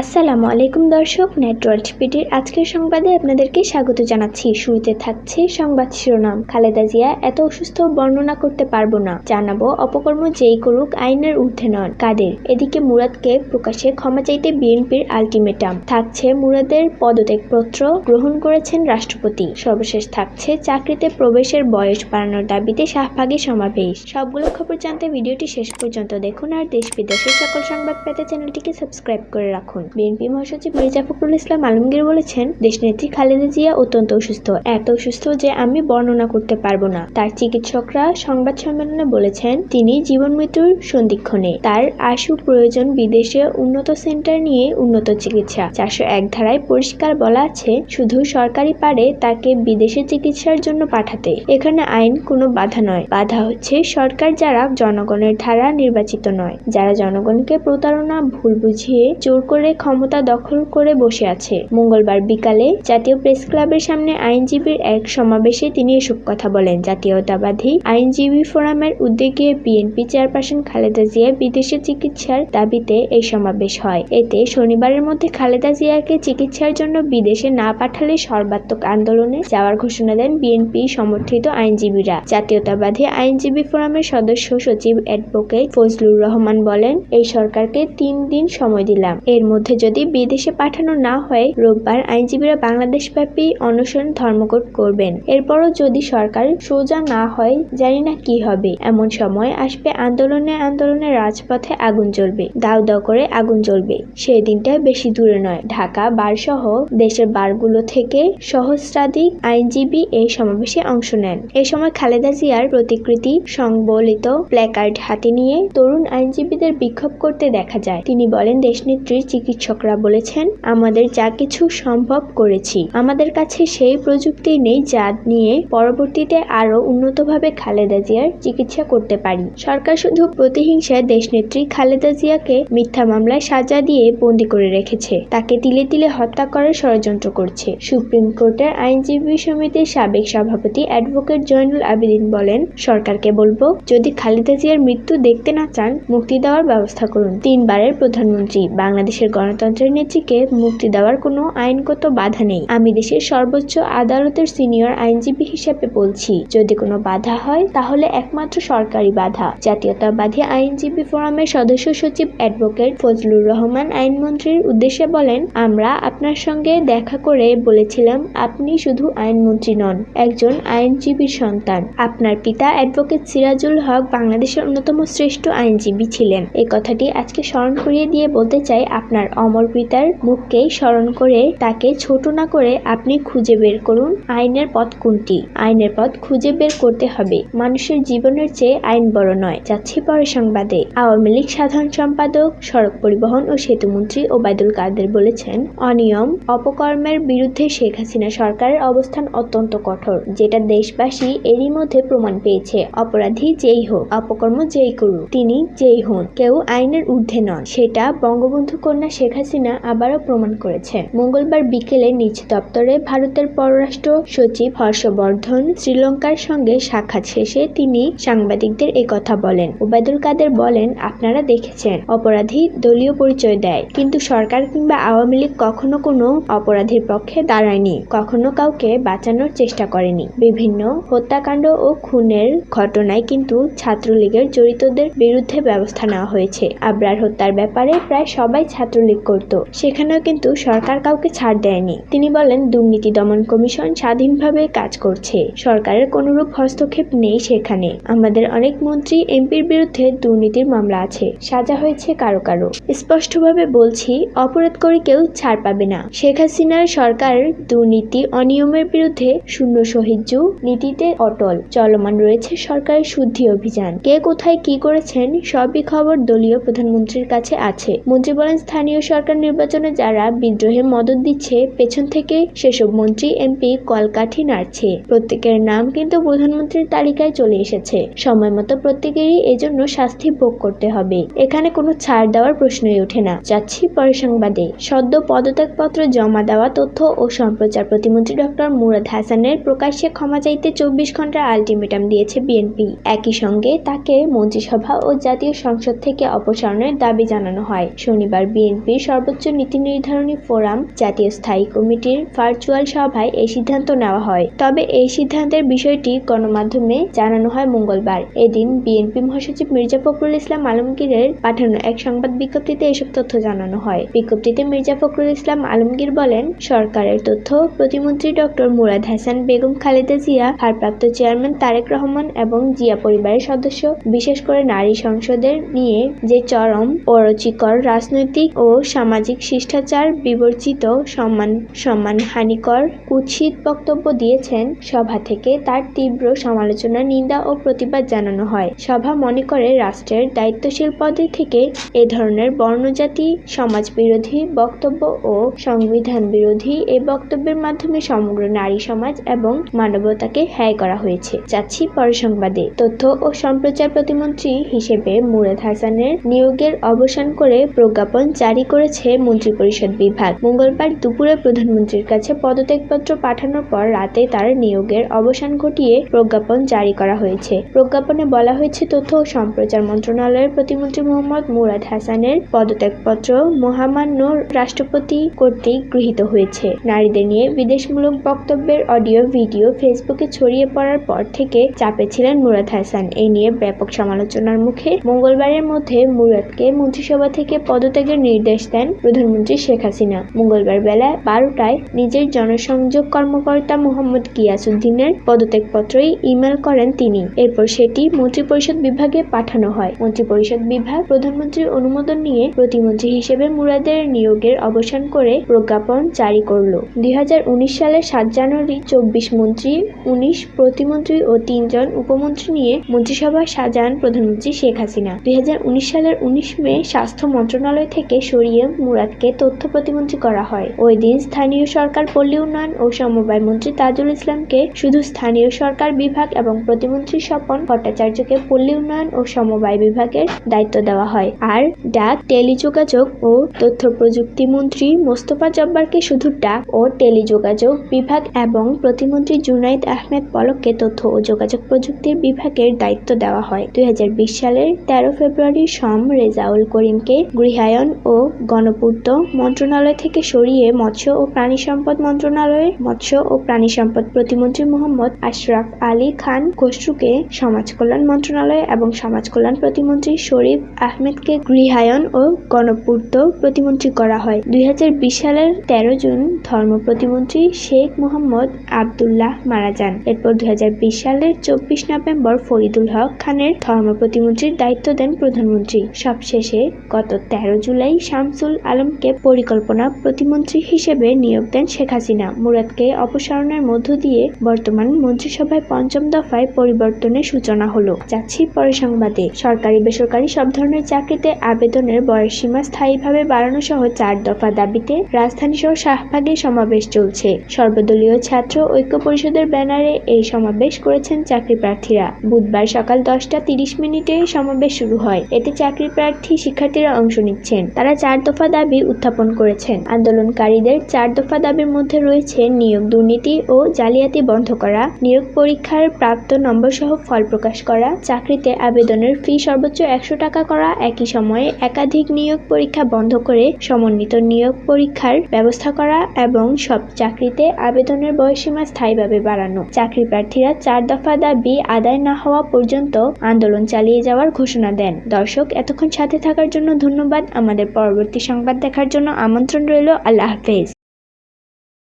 আসসালামু আলাইকুম দর্শক নেটওয়ার্ক পিটির আজকের সংবাদে আপনাদেরকে স্বাগত জানাচ্ছি। শুরুতে থাকছে সংবাদ শিরোনাম। খালেদা জিয়া এত অসুস্থ বর্ণনা করতে পারব না। জানাব অপকর্ম যেই করুক আইনের ঊর্ধ্বে নন কাদের? এদিকে মুরাদকে প্রকাশে ক্ষমা চাইতে বিএনপির আলটিমেটাম। থাকছে মুরাদের পদত্যাগপত্র গ্রহণ করেছেন রাষ্ট্রপতি। সর্বশেষ থাকছে চাকরিতে প্রবেশের বয়স বাড়ানোর দাবিতে শাহবাগে সমাবেশ। সবগুলো খবর জানতে ভিডিওটি শেষ পর্যন্ত দেখুন আর দেশ বিদেশের সকল সংবাদ পেতে চ্যানেলটিকে সাবস্ক্রাইব করে রাখুন। বিএনপি মহাসচিব মির্জা ফখরুল ইসলাম আলমগীর বলেছেন, দেশনেত্রী খালেদা জিয়া অত্যন্ত অসুস্থ। এত অসুস্থ যে আমি বর্ণনা করতে পারব না। তার চিকিৎসকরা সংবাদ সম্মেলনে বলেছেন, তিনি জীবন মৃত্যুর সন্ধিক্ষণে তার আশু প্রয়োজন বিদেশে উন্নত সেন্টার নিয়ে উন্নত চিকিৎসা। চারশো এক ধারায় পরিষ্কার বলা আছে, শুধু সরকারি পারে তাকে বিদেশে চিকিৎসার জন্য পাঠাতে। এখানে আইন কোনো বাধা নয়। বাধা হচ্ছে সরকার যারা জনগণের ধারা নির্বাচিত নয়। যারা জনগণকে প্রতারণা, ভুল বুঝিয়ে জোর করে ক্ষমতা দখল করে বসে আছে। মঙ্গলবার বিকালে জাতীয় প্রেস ক্লাবের সামনে আইনজীবীর এক সমাবেশে তিনি এসব কথা বলেন। জাতীয়তাবাদী আইনজীবী ফোরামের উদ্যোগে বিএনপি চেয়ারপারসন খালেদা জিয়া বিদেশে চিকিৎসার দাবিতে এই সমাবেশ হয়। এতে শনিবারের মধ্যে খালেদা জিয়াকে চিকিৎসার জন্য বিদেশে না পাঠালে সর্বাত্মক আন্দোলনে যাওয়ার ঘোষণা দেন বিএনপি সমর্থিত আইনজীবীরা। জাতীয়তাবাদী আইনজীবী ফোরামের সদস্য সচিব অ্যাডভোকেট ফজলুর রহমান বলেন, এই সরকারকে তিন দিন সময় দিলাম। এর মধ্যে যদি বিদেশে পাঠানো না হয়, রোববার আইনজীবীরা বাংলাদেশব্যাপী অনশন ধর্মঘট করবেন। এরপরও যদি সরকার সোজা না হয়, জানি না কি হবে। এমন সময় আসবে আন্দোলনে আন্দোলনে রাজপথে আগুন জ্বলবে দাও দাও করে আগুন জ্বলবে। সেই দিনটা বেশি দূরে নয়। ঢাকা বার সহ দেশের বারগুলো থেকে সহস্রাধিক আইনজীবী এই সমাবেশে অংশ নেন। এ সময় খালেদা জিয়ার প্রতিকৃতি সংবলিত প্ল্যাকার্ড হাতে নিয়ে তরুণ আইনজীবীদের বিক্ষোভ করতে দেখা যায়। তিনি বলেন, দেশনেত্রীর চিকিৎসকরা বলেছেন, আমাদের যা কিছু সম্ভব করেছি। আমাদের কাছে সেই প্রযুক্তি নেই যা নিয়ে পরবর্তীতে আরও উন্নতভাবে খালেদা জিয়ার চিকিৎসা করতে পারি। সরকার শুধু প্রতিহিংসায় দেশনেত্রী খালেদা জিয়াকে মিথ্যা মামলায় সাজা দিয়ে বন্দি করে রেখেছে। তাকে তিলে তিলে হত্যা করার ষড়যন্ত্র করছে। সুপ্রিম কোর্টের আইনজীবী সমিতির সাবেক সভাপতি অ্যাডভোকেট জয়নুল আবেদিন বলেন, সরকারকে বলব, যদি খালেদা জিয়ার মৃত্যু দেখতে না চান, মুক্তি দেওয়ার ব্যবস্থা করুন। তিনবারের প্রধানমন্ত্রী, বাংলাদেশের গণতন্ত্রের নেত্রীকে মুক্তি দেওয়ার কোনো আইনগত বাধা নেই। আমি দেশের সর্বোচ্চ আদালতের সিনিয়র আইনজীবী হিসেবে বলছি, যদি কোনো বাধা হয় তাহলে একমাত্র সরকারি বাধা। জাতীয়তাবাদী আইনজীবী ফোরামের সদস্য সচিব অ্যাডভোকেট ফজলুর রহমান আইনমন্ত্রীর উদ্দেশ্যে বলেন, আমরা আপনার সঙ্গে দেখা করে বলেছিলাম আপনি শুধু আইনমন্ত্রী নন, একজন আইনজীবীর সন্তান। আপনার পিতা অ্যাডভোকেট সিরাজুল হক বাংলাদেশের অন্যতম শ্রেষ্ঠ আইনজীবী ছিলেন। এই কথাটি আজকে স্মরণ করিয়ে দিয়ে বলতে চাই আপনার অমর পিতার মুখকেই স্মরণ করে তাকে ছোট না করে আপনি খুঁজে বের করুন। আইনের পথ কোনটি? আইনের পথ খুঁজে বের করতে হবে। মানুষের জীবনের চেয়ে আইন বড় নয়, যাচ্ছি পরে সংবাদে। আওয়ামী লীগ সাধারণ সম্পাদক সড়ক পরিবহন ও সেতুমন্ত্রী ওবায়দুল কাদের বলেছেন, অনিয়ম, অপকর্মের বিরুদ্ধে শেখ হাসিনা সরকারের অবস্থান অত্যন্ত কঠোর, যেটা দেশবাসী এরই মধ্যে প্রমাণ পেয়েছে। অপরাধী যেই হোক, অপকর্ম যেই করুক, তিনি যেই হন, কেউ আইনের ঊর্ধ্বে নন। সেটা বঙ্গবন্ধু কন্যা শেখ হাসিনা আবারও প্রমাণ করেছে মঙ্গলবার বিকেলে নিজ দপ্তরে ভারতের পররাষ্ট্র সচিব হর্ষবর্ধন শ্রীলঙ্কার সঙ্গে সাক্ষাৎ শেষে তিনি সাংবাদিকদের কথা বলেন। ওবায়দুল কাদের বলেন, আপনারা দেখেছেন, অপরাধী দলীয় পরিচয় দেয়। কিন্তু সরকার কিংবা আওয়ামী লীগ কখনো কোনো অপরাধীর পক্ষে দাঁড়ায়নি, কখনো কাউকে বাঁচানোর চেষ্টা করেনি। বিভিন্ন হত্যাকাণ্ড ও খুনের ঘটনায় কিন্তু ছাত্রলীগের জড়িতদের বিরুদ্ধে ব্যবস্থা নেওয়া হয়েছে। আবরার হত্যার ব্যাপারে প্রায় সবাই ছাত্রলীগ করত। সেখানেও কিন্তু সরকার কাউকে ছাড় দেয়নি। তিনি বলেন, দুর্নীতি দমন কমিশন স্বাধীনভাবে কাজ করছে। সরকারের কোনরূপ হস্তক্ষেপ নেই সেখানে। আমাদের অনেক মন্ত্রী এমপির বিরুদ্ধে দুর্নীতির মামলা আছে। সাজা হয়েছে কারও কারও। স্পষ্টভাবে বলছি, অপরাধ করে কেউ ছাড় পাবে না। শেখ হাসিনার সরকার দুর্নীতি অনিয়মের বিরুদ্ধে শূন্য সহিজ্ঞ নীতিতে অটল। চলমান রয়েছে সরকারের শুদ্ধি অভিযান। কে কোথায় কি করেছেন, সবই খবর দলীয় প্রধানমন্ত্রীর কাছে আছে। মন্ত্রী বলেন, স্থানীয় সরকার নির্বাচনে যারা বিদ্রোহে মদত দিচ্ছে, পেছন থেকে সেসব মন্ত্রী, এমপি কলকাঠি নাড়ছে। প্রত্যেকের নাম কিন্তু প্রধানমন্ত্রীর তালিকায় চলে এসেছে। সময় মতো প্রত্যেকেরই এজন্য শাস্তি ভোগ করতে হবে। এখানে কোনো ছাড় দেওয়ার প্রশ্নই ওঠে না। যাচ্ছি পরে সংবাদে। সদ্য পদত্যাগপত্র জমা দেওয়া তথ্য ও সম্প্রচার প্রতিমন্ত্রী ডক্টর মুরাদ হাসানের প্রকাশ্যে ক্ষমা চাইতে চব্বিশ ঘণ্টার আলটিমেটাম দিয়েছে বিএনপি। একই সঙ্গে তাকে মন্ত্রিসভা ও জাতীয় সংসদ থেকে অপসারণের দাবি জানানো হয়। শনিবার বিএনপি বিএনপির সর্বোচ্চ নীতি নির্ধারণী ফোরাম, জাতীয় স্থায়ী কমিটির ভার্চুয়াল সভায় এই সিদ্ধান্ত নেওয়া হয়। তবে এই সিদ্ধান্তের বিষয়টি গণমাধ্যমে জানানো হয় মঙ্গলবার। এদিন বিএনপি মহাসচিব মির্জা ফখরুল ইসলাম আলমগীরের পাঠানো এক সংবাদ বিজ্ঞপ্তিতে এসব তথ্য জানানো হয়। বিজ্ঞপ্তিতে মির্জা ফখরুল ইসলাম আলমগীর বলেন, সরকারের তথ্য প্রতিমন্ত্রী ডক্টর মুরাদ হাসান, বেগম খালেদা জিয়া, ভারপ্রাপ্ত চেয়ারম্যান তারেক রহমান এবং জিয়া পরিবারের সদস্য, বিশেষ করে নারী সংসদের নিয়ে যে চরম অরুচিকর রাজনৈতিক ও সামাজিক শিষ্টাচার বিবর্জিত সম্মান সম্মানহানিকর কুৎসিত বক্তব্য দিয়েছেন। সভা থেকে তার তীব্র সমালোচনা, নিন্দা ও প্রতিবাদ জানানো হয়। সভা মনে করে রাষ্ট্রের দায়িত্বশীল পদে থেকে এ ধরনের বর্ণজাতি সমাজ বিরোধী বক্তব্য ও সংবিধান বিরোধী এ বক্তব্যের মাধ্যমে সমগ্র নারী সমাজ এবং মানবতাকে হ্যায় করা হয়েছে। যাচ্ছি পরের সংবাদে। তথ্য ও সম্প্রচার প্রতিমন্ত্রী হিসেবে মুরাদ হাসানের নিয়োগের অবসান করে প্রজ্ঞাপন জারি করেছে মন্ত্রিপরিষদ বিভাগ। মঙ্গলবার দুপুরে প্রধানমন্ত্রীর কাছে পদত্যাগপত্র পাঠানোর পর রাতে তার নিয়োগের অবসান ঘটিয়ে প্রজ্ঞাপন জারি করা হয়েছে। প্রজ্ঞাপনে বলা হয়েছে, তথ্য ও সম্প্রচার মন্ত্রণালয়ের প্রতিমন্ত্রী মোহাম্মদ মুরাদ হাসানের পদত্যাগপত্র মহামান্য রাষ্ট্রপতি কর্তৃক গৃহীত হয়েছে। নারীদের নিয়ে বিদেশমূলক বক্তব্যের অডিও, ভিডিও ফেসবুকে ছড়িয়ে পড়ার পর থেকে চাপে ছিলেন মুরাদ হাসান। এই নিয়ে ব্যাপক সমালোচনার মুখে মঙ্গলবারের মধ্যে মুরাদকে মন্ত্রিসভা থেকে পদত্যাগের নির্দেশ দেন প্রধানমন্ত্রী শেখ হাসিনা। মঙ্গলবার বেলা বারোটায় নিজের জনসংযোগ কর্মকর্তা মোহাম্মদ গিয়াসুদ্দিনের পদত্যাগপত্রই ইমেল করেন তিনি। এরপর সেটি মন্ত্রিপরিষদ বিভাগে পাঠানো হয়। মন্ত্রিপরিষদ বিভাগ প্রধানমন্ত্রীর অনুমোদন নিয়ে প্রতিমন্ত্রী হিসেবে মুরাদের নিয়োগের অবসান করে প্রজ্ঞাপন জারি করল। দুই হাজার উনিশ সালের সাত জানুয়ারি চব্বিশ মন্ত্রী, উনিশ প্রতিমন্ত্রী ও তিনজন উপমন্ত্রী নিয়ে মন্ত্রিসভা সাজান প্রধানমন্ত্রী শেখ হাসিনা। দুই হাজার উনিশ সালের উনিশ মে স্বাস্থ্য মন্ত্রণালয় থেকে সরিয়ে মুরাদকে তথ্য প্রতিমন্ত্রী করা হয়। ওই দিন স্থানীয় সরকার পল্লী উন্নয়ন ও সমবায় মন্ত্রী তাজুল ইসলামকে শুধু স্থানীয় সরকার বিভাগ এবং প্রতিমন্ত্রী স্বপন ভট্টাচার্যকে পল্লী উন্নয়ন ও সমবায় বিভাগের দায়িত্ব দেওয়া হয়। আর ডাক, টেলিযোগাযোগ ও তথ্য প্রযুক্তি মন্ত্রী মোস্তফা জব্বারকে শুধু ডাক ও টেলিযোগাযোগ বিভাগ এবং প্রতিমন্ত্রী জুনাইদ আহমেদ পলককে তথ্য ও যোগাযোগ প্রযুক্তির বিভাগের দায়িত্ব দেওয়া হয়। দুই হাজার বিশ সালের তেরো ফেব্রুয়ারি সম রেজাউল করিমকে গৃহায়ন ও গণপূর্ত মন্ত্রণালয় থেকে সরিয়ে মৎস্য ও প্রাণী সম্পদ মন্ত্রণালয়ে মৎস্য ও প্রাণী সম্পদ প্রতিমন্ত্রী মোহাম্মদ আশরাফ আলী খান খসরুকে সমাজ কল্যাণ মন্ত্রণালয় এবং সমাজ কল্যাণ প্রতিমন্ত্রী শরীফ আহমেদকে গৃহায়ন ও গণপূর্ত প্রতিমন্ত্রী করা হয়। দুই সালের তেরো জুন ধর্ম প্রতিমন্ত্রী শেখ মোহাম্মদ আবদুল্লাহ মারা যান। এরপর দুই হাজার বিশ সালের চব্বিশ নভেম্বর ফরিদুল হক খানের ধর্ম প্রতিমন্ত্রীর দায়িত্ব দেন প্রধানমন্ত্রী। সবশেষে গত তেরো জুলাই শামসুল আলমকে পরিকল্পনা প্রতিমন্ত্রী হিসেবে নিয়োগ দেন শেখ হাসিনা। মুরাদকে অপসারণের মধ্য দিয়ে বর্তমান মন্ত্রিসভায় পঞ্চম দফায় পরিবর্তনের সূচনা হলো। যাচ্ছি পরে সংবাদে। সরকারি বেসরকারি সব ধরনের চাকরিতে আবেদনের বয়সসীমা স্থায়ীভাবে বাড়ানো সহ চার দফা দাবিতে রাজধানী সহ শাহবাগে সমাবেশ চলছে। সর্বদলীয় ছাত্র ঐক্য পরিষদের ব্যানারে এই সমাবেশ করেছেন চাকরি প্রার্থীরা। বুধবার সকাল দশটা তিরিশ মিনিটে সমাবেশ শুরু হয়। এতে চাকরি প্রার্থী শিক্ষার্থীরা অংশ নিচ্ছেন। তারা চার দফা দাবি উত্থাপন করেছেন। আন্দোলনকারীদের চার দফা দাবির মধ্যে রয়েছে নিয়োগ দুর্নীতি ও জালিয়াতি বন্ধ করা, নিয়োগ পরীক্ষার প্রাপ্ত নম্বর সহ ফল প্রকাশ করা, চাকরিতে আবেদনের ফি সর্বোচ্চ একশো টাকা করা, একই সময়ে একাধিক নিয়োগ পরীক্ষা বন্ধ করে সমন্বিত নিয়োগ পরীক্ষার ব্যবস্থা করা এবং সব চাকরিতে আবেদনের বয়সীমা স্থায়ীভাবে বাড়ানো। চাকরি প্রার্থীরা চার দফা দাবি আদায় না হওয়া পর্যন্ত আন্দোলন চালিয়ে যাওয়ার ঘোষণা দেন। দর্শক, এতক্ষণ সাথে থাকার জন্য ধন্যবাদ। আমাদের পরবর্তী সংবাদ দেখার জন্য আমন্ত্রণ রইল। আল্লাহ হাফেজ।